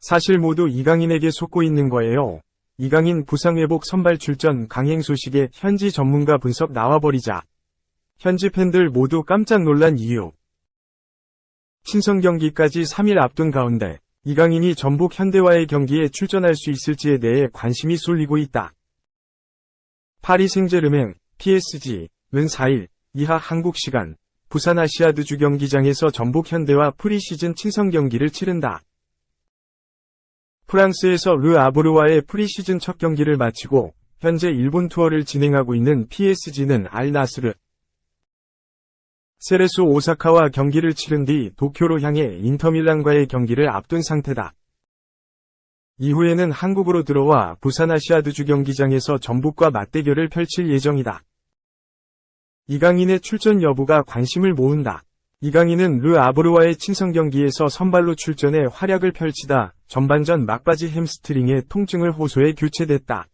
사실 모두 이강인에게 속고 있는 거예요. 이강인 부상회복 선발 출전 강행 소식에 현지 전문가 분석 나와버리자. 현지 팬들 모두 깜짝 놀란 이유. 친선 경기까지 3일 앞둔 가운데 이강인이 전북 현대와의 경기에 출전할 수 있을지에 대해 관심이 쏠리고 있다. 파리 생제르맹, PSG, 는 4일 이하 한국 시간 부산 아시아드주 경기장에서 전북 현대와 프리시즌 친선 경기를 치른다. 프랑스에서 르 아보르와의 프리시즌 첫 경기를 마치고 현재 일본 투어를 진행하고 있는 PSG는 알 나스르, 세레소 오사카와 경기를 치른 뒤 도쿄로 향해 인터밀란과의 경기를 앞둔 상태다. 이후에는 한국으로 들어와 부산 아시아드주 경기장에서 전북과 맞대결을 펼칠 예정이다. 이강인의 출전 여부가 관심을 모은다. 이강인은 르 아보르와의 친선 경기에서 선발로 출전해 활약을 펼치다 전반전 막바지 햄스트링의 통증을 호소해 교체됐다.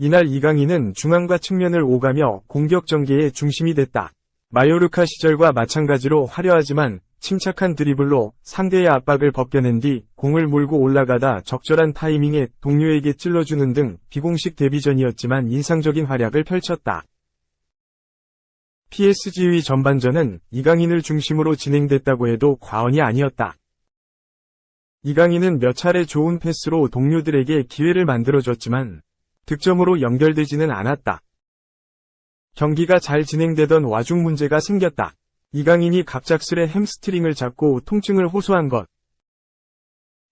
이날 이강인은 중앙과 측면을 오가며 공격 전개의 중심이 됐다. 마요르카 시절과 마찬가지로 화려하지만 침착한 드리블로 상대의 압박을 벗겨낸 뒤 공을 몰고 올라가다 적절한 타이밍에 동료에게 찔러주는 등 비공식 데뷔전이었지만 인상적인 활약을 펼쳤다. PSG의 전반전은 이강인을 중심으로 진행됐다고 해도 과언이 아니었다. 이강인은 몇 차례 좋은 패스로 동료들에게 기회를 만들어줬지만 득점으로 연결되지는 않았다. 경기가 잘 진행되던 와중 문제가 생겼다. 이강인이 갑작스레 햄스트링을 잡고 통증을 호소한 것.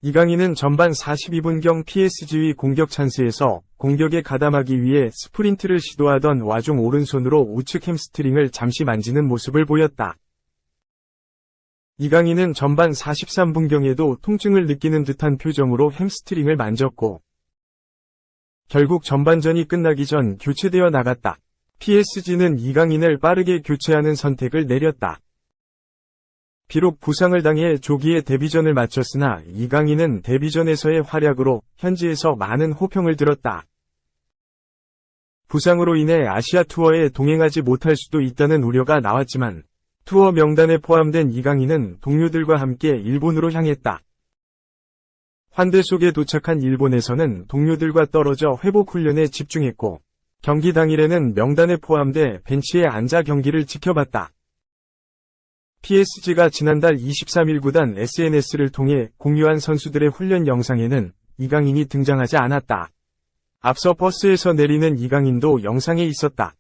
이강인은 전반 42분경 PSG의 공격 찬스에서 공격에 가담하기 위해 스프린트를 시도하던 와중 오른손으로 우측 햄스트링을 잠시 만지는 모습을 보였다. 이강인은 전반 43분경에도 통증을 느끼는 듯한 표정으로 햄스트링을 만졌고 결국 전반전이 끝나기 전 교체되어 나갔다. PSG는 이강인을 빠르게 교체하는 선택을 내렸다. 비록 부상을 당해 조기에 데뷔전을 마쳤으나 이강인은 데뷔전에서의 활약으로 현지에서 많은 호평을 들었다. 부상으로 인해 아시아 투어에 동행하지 못할 수도 있다는 우려가 나왔지만 투어 명단에 포함된 이강인은 동료들과 함께 일본으로 향했다. 환대 속에 도착한 일본에서는 동료들과 떨어져 회복 훈련에 집중했고 경기 당일에는 명단에 포함돼 벤치에 앉아 경기를 지켜봤다. PSG가 지난달 23일 구단 SNS를 통해 공유한 선수들의 훈련 영상에는 이강인이 등장하지 않았다. 앞서 버스에서 내리는 이강인도 영상에 있었다.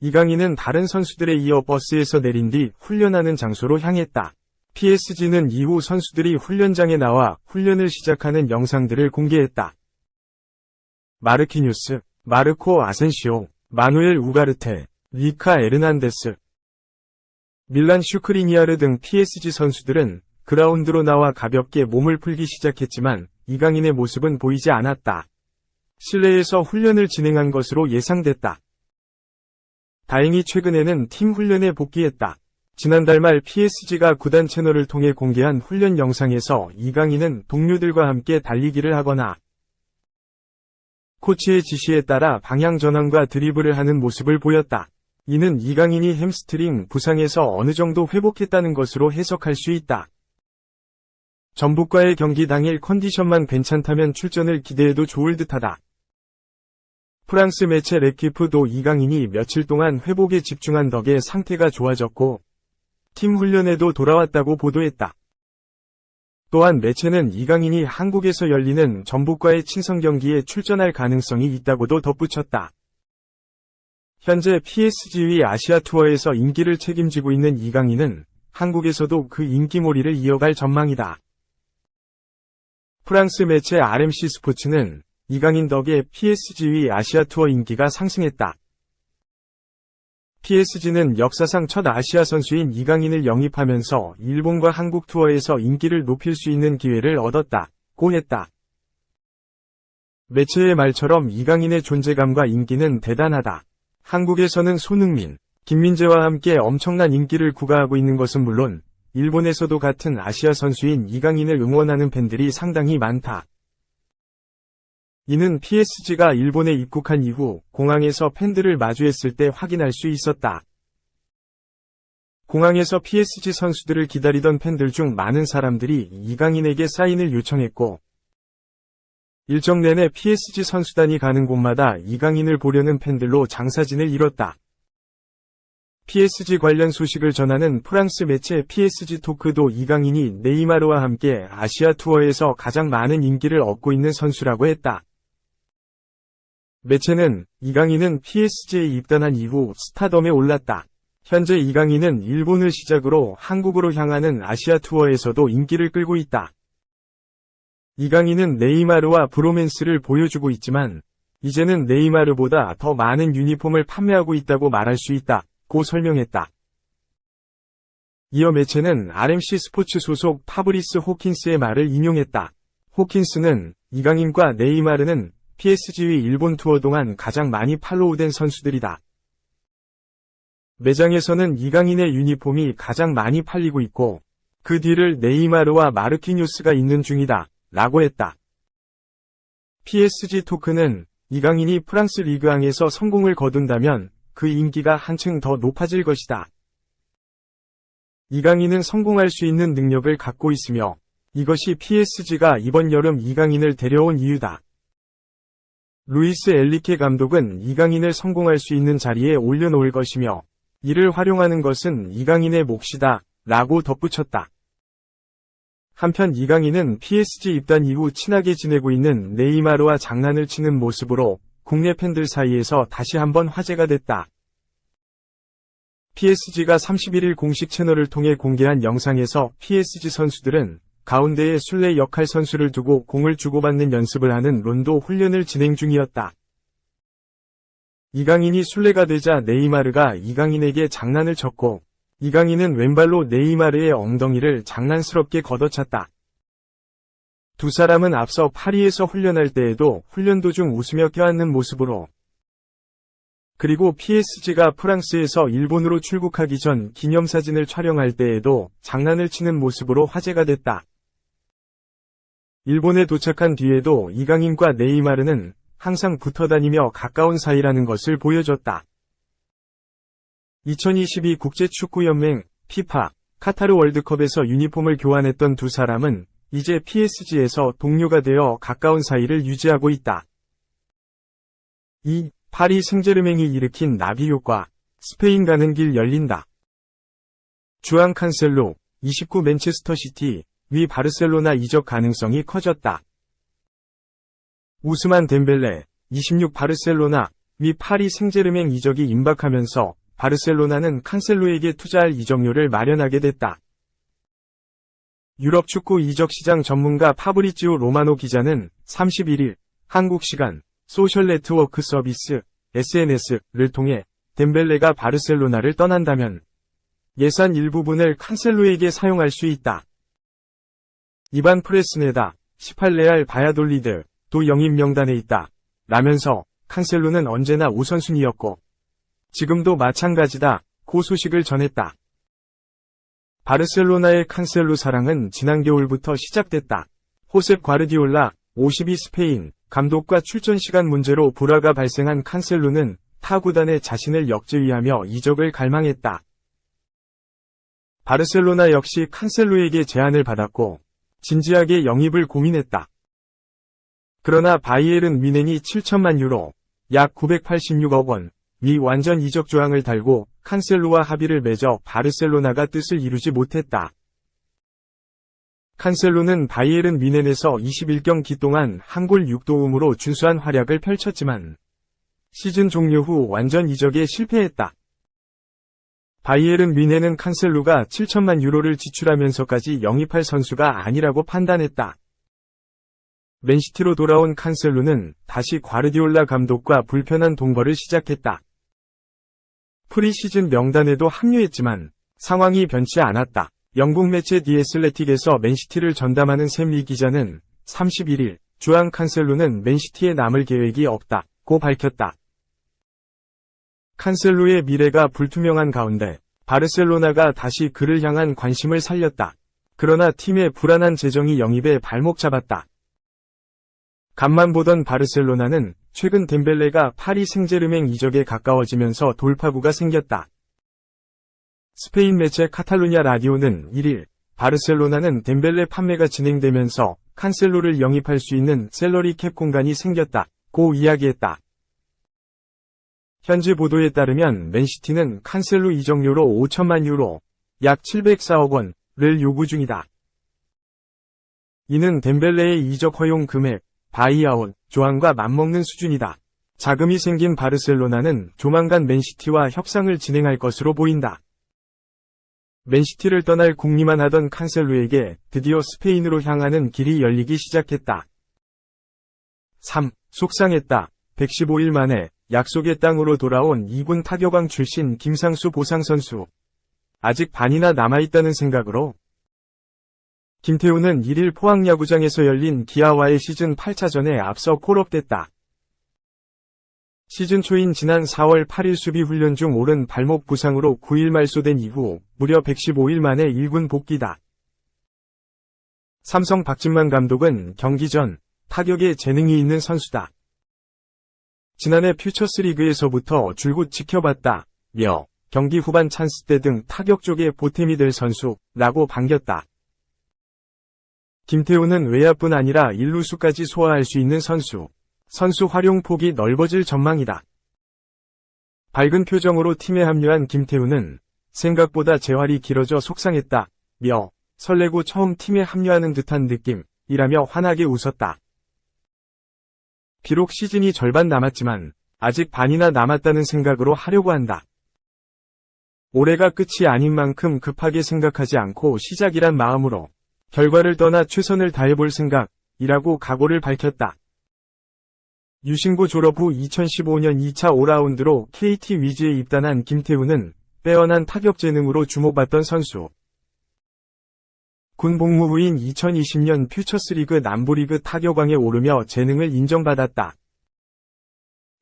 이강인은 다른 선수들에 이어 버스에서 내린 뒤 훈련하는 장소로 향했다. PSG는 이후 선수들이 훈련장에 나와 훈련을 시작하는 영상들을 공개했다. 마르키뉴스, 마르코 아센시오, 마누엘 우가르테, 리카 에르난데스, 밀란 슈크리니아르 등 PSG 선수들은 그라운드로 나와 가볍게 몸을 풀기 시작했지만 이강인의 모습은 보이지 않았다. 실내에서 훈련을 진행한 것으로 예상됐다. 다행히 최근에는 팀 훈련에 복귀했다. 지난달 말 PSG가 구단 채널을 통해 공개한 훈련 영상에서 이강인은 동료들과 함께 달리기를 하거나 코치의 지시에 따라 방향 전환과 드리블을 하는 모습을 보였다. 이는 이강인이 햄스트링 부상에서 어느 정도 회복했다는 것으로 해석할 수 있다. 전북과의 경기 당일 컨디션만 괜찮다면 출전을 기대해도 좋을 듯하다. 프랑스 매체 레키프도 이강인이 며칠 동안 회복에 집중한 덕에 상태가 좋아졌고 팀 훈련에도 돌아왔다고 보도했다. 또한 매체는 이강인이 한국에서 열리는 전북과의 친선 경기에 출전할 가능성이 있다고도 덧붙였다. 현재 PSG의 아시아 투어에서 인기를 책임지고 있는 이강인은 한국에서도 그 인기몰이를 이어갈 전망이다. 프랑스 매체 RMC 스포츠는 이강인 덕에 PSG의 아시아 투어 인기가 상승했다. PSG는 역사상 첫 아시아 선수인 이강인을 영입하면서 일본과 한국 투어에서 인기를 높일 수 있는 기회를 얻었다고 했다. 매체의 말처럼 이강인의 존재감과 인기는 대단하다. 한국에서는 손흥민, 김민재와 함께 엄청난 인기를 구가하고 있는 것은 물론 일본에서도 같은 아시아 선수인 이강인을 응원하는 팬들이 상당히 많다. 이는 PSG가 일본에 입국한 이후 공항에서 팬들을 마주했을 때 확인할 수 있었다. 공항에서 PSG 선수들을 기다리던 팬들 중 많은 사람들이 이강인에게 사인을 요청했고, 일정 내내 PSG 선수단이 가는 곳마다 이강인을 보려는 팬들로 장사진을 이뤘다. PSG 관련 소식을 전하는 프랑스 매체 PSG 토크도 이강인이 네이마르와 함께 아시아 투어에서 가장 많은 인기를 얻고 있는 선수라고 했다. 매체는 이강인은 PSG에 입단한 이후 스타덤에 올랐다. 현재 이강인은 일본을 시작으로 한국으로 향하는 아시아 투어에서도 인기를 끌고 있다. 이강인은 네이마르와 브로맨스를 보여주고 있지만 이제는 네이마르보다 더 많은 유니폼을 판매하고 있다고 말할 수 있다. 고 설명했다. 이어 매체는 RMC 스포츠 소속 파브리스 호킨스의 말을 인용했다. 호킨스는 이강인과 네이마르는 PSG의 일본 투어 동안 가장 많이 팔로우된 선수들이다. 매장에서는 이강인의 유니폼이 가장 많이 팔리고 있고 그 뒤를 네이마르와 마르키뉴스가 있는 중이다. 라고 했다. PSG 토크는 이강인이 프랑스 리그왕에서 성공을 거둔다면 그 인기가 한층 더 높아질 것이다. 이강인은 성공할 수 있는 능력을 갖고 있으며 이것이 PSG가 이번 여름 이강인을 데려온 이유다. 루이스 엘리케 감독은 이강인을 성공할 수 있는 자리에 올려놓을 것이며 이를 활용하는 것은 이강인의 몫이다 라고 덧붙였다. 한편 이강인은 PSG 입단 이후 친하게 지내고 있는 네이마르와 장난을 치는 모습으로 국내 팬들 사이에서 다시 한번 화제가 됐다. PSG가 31일 공식 채널을 통해 공개한 영상에서 PSG 선수들은 가운데에 술래 역할 선수를 두고 공을 주고받는 연습을 하는 론도 훈련을 진행 중이었다. 이강인이 술래가 되자 네이마르가 이강인에게 장난을 쳤고 이강인은 왼발로 네이마르의 엉덩이를 장난스럽게 걷어찼다. 두 사람은 앞서 파리에서 훈련할 때에도 훈련 도중 웃으며 껴안는 모습으로 그리고 PSG가 프랑스에서 일본으로 출국하기 전 기념사진을 촬영할 때에도 장난을 치는 모습으로 화제가 됐다. 일본에 도착한 뒤에도 이강인과 네이마르는 항상 붙어 다니며 가까운 사이라는 것을 보여줬다. 2022 국제축구연맹 피파 카타르 월드컵에서 유니폼을 교환했던 두 사람은 이제 PSG에서 동료가 되어 가까운 사이를 유지하고 있다. 이 파리 생제르맹이 일으킨 나비 효과 스페인 가는 길 열린다. 주앙 칸셀로 29 맨체스터 시티 위 바르셀로나 이적 가능성이 커졌다. 우스만 덴벨레 26 바르셀로나 위 파리 생제르맹 이적이 임박하면서 바르셀로나는 칸셀로에게 투자할 이적료를 마련하게 됐다. 유럽 축구 이적 시장 전문가 파브리지오 로마노 기자는 31일 한국 시간 소셜 네트워크 서비스 SNS를 통해 덴벨레가 바르셀로나를 떠난다면 예산 일부분을 칸셀로에게 사용할 수 있다. 이반 프레스네다 18레알 바야돌리드 도 영입 명단에 있다. 라면서 칸셀로는 언제나 우선순위였고 지금도 마찬가지다. 고 소식을 전했다. 바르셀로나의 칸셀로 사랑은 지난 겨울부터 시작됐다. 호셉 과르디올라 52 스페인 감독과 출전 시간 문제로 불화가 발생한 칸셀로는 타구단에 자신을 역제위하며 이적을 갈망했다. 바르셀로나 역시 칸셀로에게 제안을 받았고 진지하게 영입을 고민했다. 그러나 바이에른 미넨이 7천만 유로, 약 986억 원, 미 완전 이적 조항을 달고 칸셀로와 합의를 맺어 바르셀로나가 뜻을 이루지 못했다. 칸셀로는 바이에른 미넨에서 21경기 동안 한 골 6도움으로 준수한 활약을 펼쳤지만 시즌 종료 후 완전 이적에 실패했다. 바이에른 미넨은 칸셀로가 7천만 유로를 지출하면서까지 영입할 선수가 아니라고 판단했다. 맨시티로 돌아온 칸셀로는 다시 과르디올라 감독과 불편한 동거를 시작했다. 프리시즌 명단에도 합류했지만 상황이 변치 않았다. 영국 매체 디에슬레틱에서 맨시티를 전담하는 샘리 기자는 31일 주앙 칸셀로는 맨시티에 남을 계획이 없다고 밝혔다. 칸셀로의 미래가 불투명한 가운데 바르셀로나가 다시 그를 향한 관심을 살렸다. 그러나 팀의 불안한 재정이 영입에 발목 잡았다. 간만 보던 바르셀로나는 최근 덴벨레가 파리 생제르맹 이적에 가까워지면서 돌파구가 생겼다. 스페인 매체 카탈루냐 라디오는 1일 바르셀로나는 덴벨레 판매가 진행되면서 칸셀로를 영입할 수 있는 셀러리 캡 공간이 생겼다 고 이야기했다. 현지 보도에 따르면 맨시티는 칸셀로 이적료로 5천만 유로, 약 704억 원을 요구 중이다. 이는 덴벨레의 이적 허용 금액, 바이아웃, 조항과 맞먹는 수준이다. 자금이 생긴 바르셀로나는 조만간 맨시티와 협상을 진행할 것으로 보인다. 맨시티를 떠날 궁리만 하던 칸셀루에게 드디어 스페인으로 향하는 길이 열리기 시작했다. 3. 속상했다. 115일 만에 약속의 땅으로 돌아온 2군 타격왕 출신 김상수 보상선수. 아직 반이나 남아있다는 생각으로 김태우는 1일 포항야구장에서 열린 기아와의 시즌 8차전에 앞서 콜업됐다. 시즌 초인 지난 4월 8일 수비 훈련 중 오른 발목 부상으로 9일 말소된 이후 무려 115일 만에 1군 복귀다. 삼성 박진만 감독은 경기 전 타격에 재능이 있는 선수다. 지난해 퓨처스리그에서부터 줄곧 지켜봤다. 며 경기 후반 찬스 때 등 타격 쪽에 보탬이 될 선수라고 반겼다. 김태우는 외야뿐 아니라 일루수까지 소화할 수 있는 선수. 선수 활용 폭이 넓어질 전망이다. 밝은 표정으로 팀에 합류한 김태우는 생각보다 재활이 길어져 속상했다. 며 설레고 처음 팀에 합류하는 듯한 느낌이라며 환하게 웃었다. 비록 시즌이 절반 남았지만 아직 반이나 남았다는 생각으로 하려고 한다. 올해가 끝이 아닌 만큼 급하게 생각하지 않고 시작이란 마음으로 결과를 떠나 최선을 다해볼 생각이라고 각오를 밝혔다. 유신고 졸업 후 2015년 2차 5라운드로 KT 위즈에 입단한 김태우는 빼어난 타격 재능으로 주목받던 선수. 군 복무 후인 2020년 퓨처스리그 남부리그 타격왕에 오르며 재능을 인정받았다.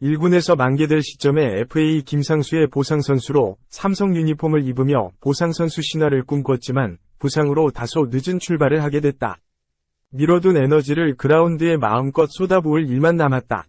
1군에서 만개될 시점에 FA 김상수의 보상선수로 삼성 유니폼을 입으며 보상선수 신화를 꿈꿨지만 부상으로 다소 늦은 출발을 하게 됐다. 미뤄둔 에너지를 그라운드에 마음껏 쏟아부을 일만 남았다.